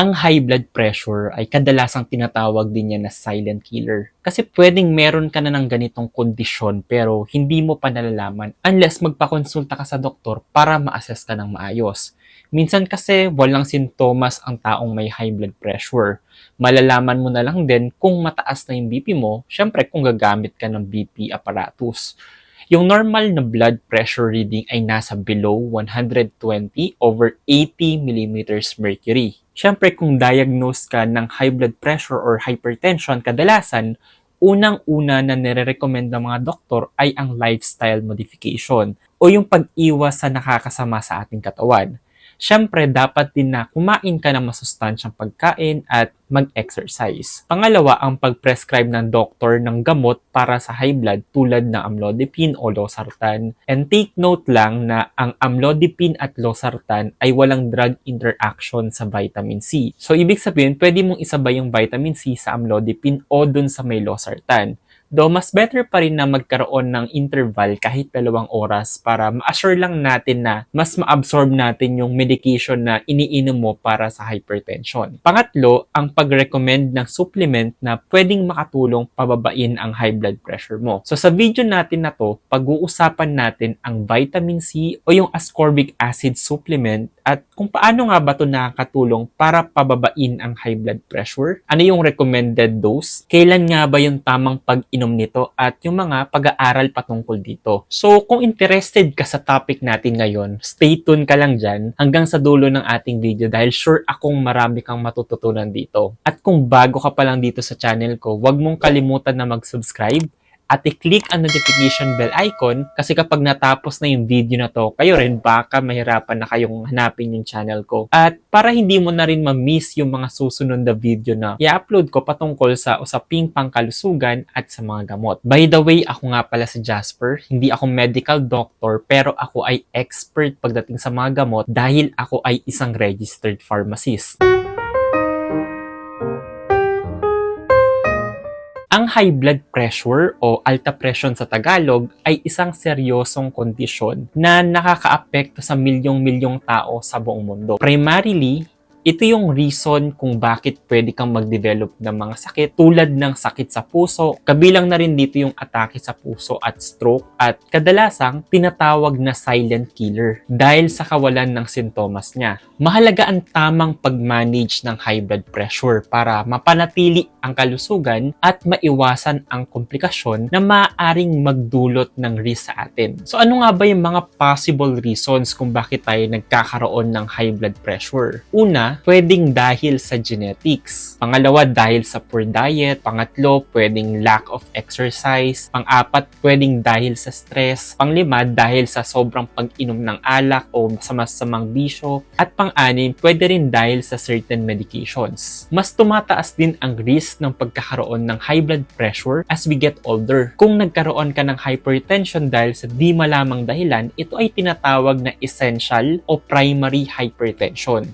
Ang high blood pressure ay kadalasang tinatawag din niya na silent killer. Kasi pwedeng meron ka na ng ganitong kondisyon pero hindi mo pa nalalaman unless magpakonsulta ka sa doktor para ma-assess ka ng maayos. Minsan kasi walang sintomas ang taong may high blood pressure. Malalaman mo na lang din kung mataas na yung BP mo, syempre kung gagamit ka ng BP apparatus. Yung normal na blood pressure reading ay nasa below 120 over 80 millimeters mercury. Siyempre, kung diagnose ka ng high blood pressure or hypertension, kadalasan, unang-una na nire-recommend ng mga doktor ay ang lifestyle modification o yung pag-iwas sa nakakasama sa ating katawan. Siyempre, dapat din na kumain ka ng masustansyang pagkain at mag-exercise. Pangalawa, ang pag-prescribe ng doktor ng gamot para sa high blood tulad ng amlodipine o losartan. And take note lang na ang amlodipine at losartan ay walang drug interaction sa vitamin C. So, ibig sabihin, pwede mong isabay yung vitamin C sa amlodipine o dun sa may losartan. Though mas better pa rin na magkaroon ng interval kahit dalawang oras para ma-assure lang natin na mas ma-absorb natin yung medication na iniinom mo para sa hypertension. Pangatlo, ang pag-recommend ng supplement na pwedeng makatulong pababain ang high blood pressure mo. So sa video natin na to, pag-uusapan natin ang vitamin C o yung ascorbic acid supplement at kung paano nga ba ito nakakatulong para pababain ang high blood pressure, ano yung recommended dose, kailan nga ba yung tamang pag-inom nito at yung mga pag-aaral patungkol dito. So kung interested ka sa topic natin ngayon, stay tuned ka lang dyan hanggang sa dulo ng ating video dahil sure akong marami kang matututunan dito. At kung bago ka pa lang dito sa channel ko, huwag mong kalimutan na mag-subscribe at i-click ang notification bell icon kasi kapag natapos na yung video na to, kayo rin baka mahirapan na kayong hanapin yung channel ko. At para hindi mo na rin ma-miss yung mga susunod na video na i-upload ko patungkol sa usaping pangkalusugan at sa mga gamot. By the way, ako nga pala si Jasper. Hindi ako medical doctor pero ako ay expert pagdating sa mga gamot dahil ako ay isang registered pharmacist. Ang high blood pressure o alta presyon sa Tagalog ay isang seryosong kondisyon na nakakaapekto sa milyong-milyong tao sa buong mundo. Primarily, ito yung reason kung bakit pwede kang mag-develop ng mga sakit tulad ng sakit sa puso. Kabilang na rin dito yung atake sa puso at stroke at kadalasang tinatawag na silent killer dahil sa kawalan ng sintomas niya. Mahalaga ang tamang pag-manage ng high blood pressure para mapanatili ang kalusugan at maiwasan ang komplikasyon na maaaring magdulot ng risk sa atin. So ano nga ba yung mga possible reasons kung bakit tayo nagkakaroon ng high blood pressure? Una, pwedeng dahil sa genetics. Pangalawa, dahil sa poor diet. Pangatlo, pwedeng lack of exercise. Pang-apat, pwedeng dahil sa stress. Panglima, dahil sa sobrang pag-inom ng alak o sa masamang bisyo. At pang-anim, pwede rin dahil sa certain medications. Mas tumataas din ang risk ng pagkakaroon ng high blood pressure as we get older. Kung nagkaroon ka ng hypertension dahil sa di malamang dahilan, ito ay tinatawag na essential o primary hypertension.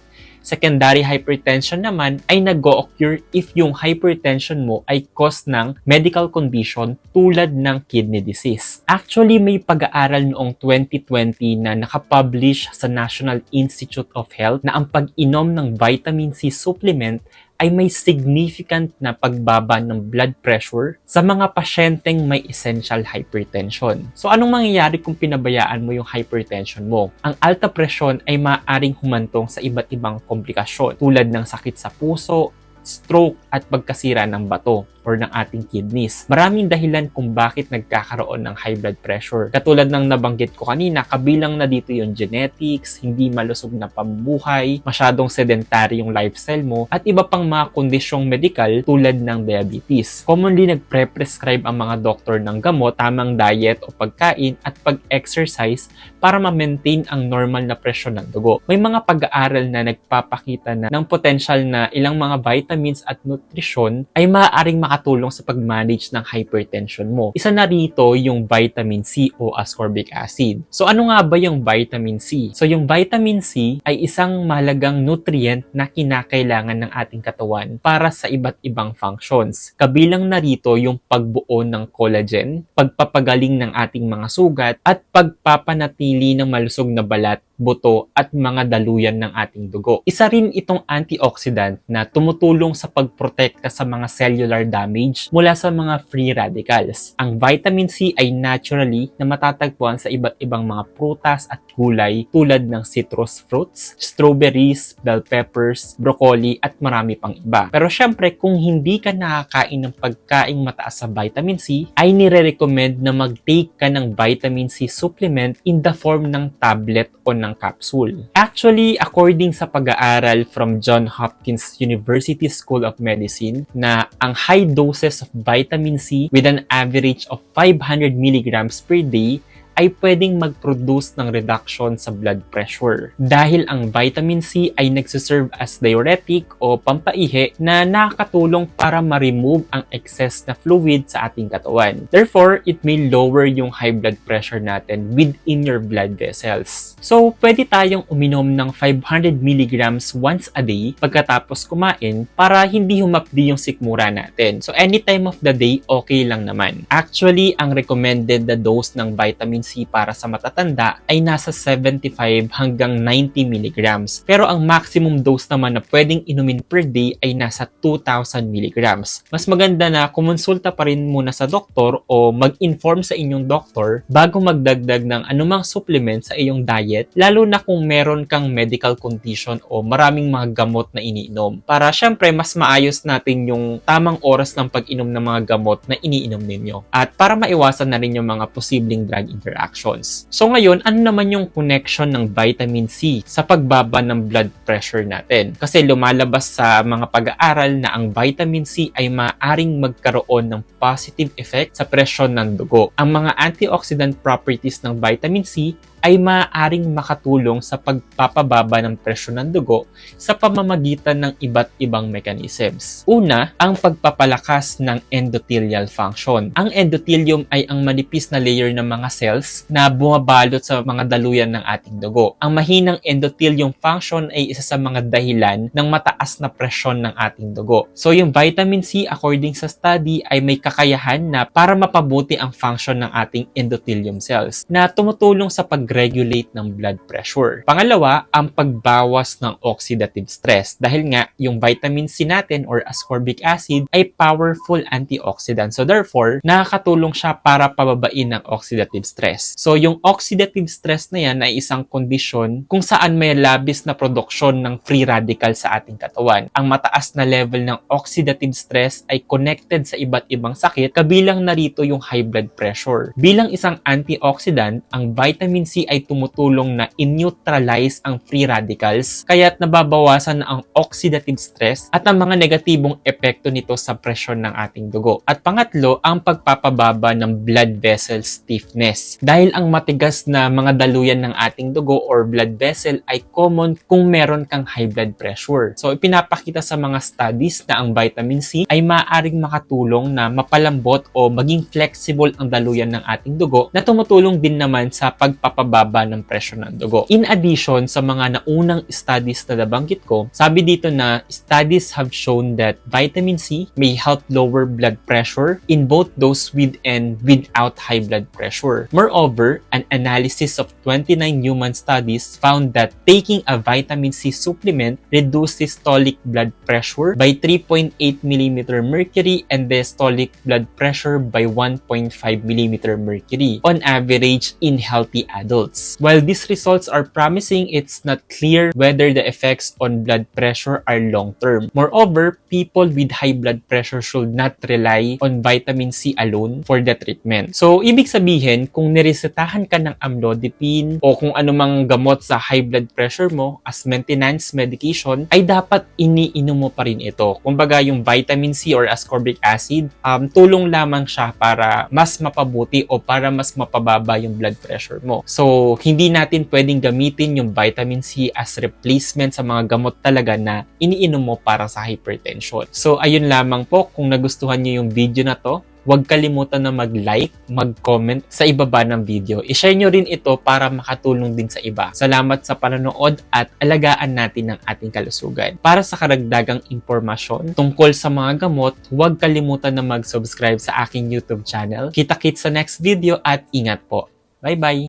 Secondary hypertension naman ay nag-occur if yung hypertension mo ay cause ng medical condition tulad ng kidney disease. Actually, may pag-aaral noong 2020 na nakapublish sa National Institute of Health na ang pag-inom ng vitamin C supplement ay may significant na pagbaba ng blood pressure sa mga pasyenteng may essential hypertension. So anong mangyayari kung pinabayaan mo yung hypertension mo? Ang alta presyon ay maaaring humantong sa iba't ibang komplikasyon tulad ng sakit sa puso, stroke at pagkasira ng bato or ng ating kidneys. Maraming dahilan kung bakit nagkakaroon ng high blood pressure. Katulad ng nabanggit ko kanina, kabilang na dito yung genetics, hindi malusog na pambuhay, masyadong sedentary yung lifestyle mo, at iba pang mga kondisyong medical tulad ng diabetes. Commonly nagpre-prescribe ang mga doktor ng gamot, tamang diet o pagkain at pag-exercise para ma-maintain ang normal na presyon ng dugo. May mga pag-aaral na nagpapakita na ng potential na ilang mga vitamins at nutrisyon ay maaaring maka makatulong sa pag-manage ng hypertension mo. Isa na rito yung vitamin C o ascorbic acid. So ano nga ba yung vitamin C? So yung vitamin C ay isang mahalagang nutrient na kinakailangan ng ating katawan para sa iba't ibang functions. Kabilang na rito yung pagbuo ng collagen, pagpapagaling ng ating mga sugat, at pagpapanatili ng malusog na balat buto at mga daluyan ng ating dugo. Isa rin itong antioxidant na tumutulong sa pagprotekta sa mga cellular damage mula sa mga free radicals. Ang vitamin C ay naturally na matatagpuan sa iba't ibang mga prutas at gulay tulad ng citrus fruits, strawberries, bell peppers, broccoli at marami pang iba. Pero syempre kung hindi ka nakakain ng pagkaing mataas sa vitamin C, ay nire-recommend na mag-take ka ng vitamin C supplement in the form ng tablet o ng capsule. Actually, according sa pag-aaral from John Hopkins University School of Medicine na ang high doses of vitamin C with an average of 500 milligrams per day ay pwedeng mag-produce ng reduction sa blood pressure. Dahil ang vitamin C ay nagsiserve as diuretic o pampaihi na nakakatulong para ma-remove ang excess na fluid sa ating katawan. Therefore, it may lower yung high blood pressure natin within your blood vessels. So, pwede tayong uminom ng 500 milligrams once a day pagkatapos kumain para hindi humapdi yung sikmura natin. So, any time of the day, okay lang naman. Actually, ang recommended na dose ng vitamin C para sa matatanda ay nasa 75 hanggang 90 milligrams. Pero ang maximum dose naman na pwedeng inumin per day ay nasa 2,000 milligrams. Mas maganda na kumonsulta pa rin muna sa doktor o mag-inform sa inyong doktor bago magdagdag ng anumang supplement sa iyong diet, lalo na kung meron kang medical condition o maraming mga gamot na iniinom. Para syempre mas maayos natin yung tamang oras ng pag-inom ng mga gamot na iniinom ninyo. At para maiwasan na rin yung mga posibleng drug interactions. So ngayon, ano naman yung connection ng vitamin C sa pagbaba ng blood pressure natin? Kasi lumalabas sa mga pag-aaral na ang vitamin C ay maaring magkaroon ng positive effect sa presyon ng dugo. Ang mga antioxidant properties ng vitamin C ay maaaring makatulong sa pagpapababa ng presyon ng dugo sa pamamagitan ng iba't ibang mechanisms. Una, ang pagpapalakas ng endothelial function. Ang endothelium ay ang manipis na layer ng mga cells na bumabalot sa mga daluyan ng ating dugo. Ang mahinang endothelium function ay isa sa mga dahilan ng mataas na presyon ng ating dugo. So yung vitamin C according sa study ay may kakayahan na para mapabuti ang function ng ating endothelium cells na tumutulong sa pag-regulate ng blood pressure. Pangalawa, ang pagbawas ng oxidative stress dahil nga yung vitamin C natin or ascorbic acid ay powerful antioxidant. So therefore, nakakatulong siya para pababain ng oxidative stress. So yung oxidative stress na yan ay isang kondisyon kung saan may labis na produksyon ng free radical sa ating katawan. Ang mataas na level ng oxidative stress ay connected sa iba't ibang sakit, kabilang narito yung high blood pressure. Bilang isang antioxidant, ang vitamin C ay tumutulong na in-neutralize ang free radicals, kaya't nababawasan na ang oxidative stress at ang mga negatibong epekto nito sa presyon ng ating dugo. At pangatlo, ang pagpapababa ng blood vessel stiffness. Dahil ang matigas na mga daluyan ng ating dugo or blood vessel ay common kung meron kang high blood pressure. So, ipinapakita sa mga studies na ang vitamin C ay maaaring makatulong na mapalambot o maging flexible ang daluyan ng ating dugo na tumutulong din naman sa pagpapababa ng presyon ng dugo. In addition sa mga naunang studies na nabanggit ko, sabi dito na studies have shown that vitamin C may help lower blood pressure in both those with and without high blood pressure. Moreover, an analysis of 29 human studies found that taking a vitamin C supplement reduced systolic blood pressure by 3.8 mm mercury and diastolic blood pressure by 1.5 mm mercury on average in healthy adults. While these results are promising, it's not clear whether the effects on blood pressure are long-term. Moreover, people with high blood pressure should not rely on vitamin C alone for the treatment. So, ibig sabihin, kung niresetahan ka ng amlodipine o kung anumang gamot sa high blood pressure mo as maintenance medication, ay dapat iniinom mo pa rin ito. Kumbaga, yung vitamin C or ascorbic acid, um, tulong lamang siya para mas mapabuti o para mas mapababa yung blood pressure mo. So, hindi natin pwedeng gamitin yung vitamin C as replacement sa mga gamot talaga na iniinom mo para sa hypertension. So, ayun lamang po. Kung nagustuhan niyo yung video na to, huwag kalimutan na mag-like, mag-comment sa ibaba ng video. I-share nyo rin ito para makatulong din sa iba. Salamat sa panonood at alagaan natin ang ating kalusugan. Para sa karagdagang impormasyon tungkol sa mga gamot, huwag kalimutan na mag-subscribe sa aking YouTube channel. Kita-kits sa next video at ingat po. Bye-bye!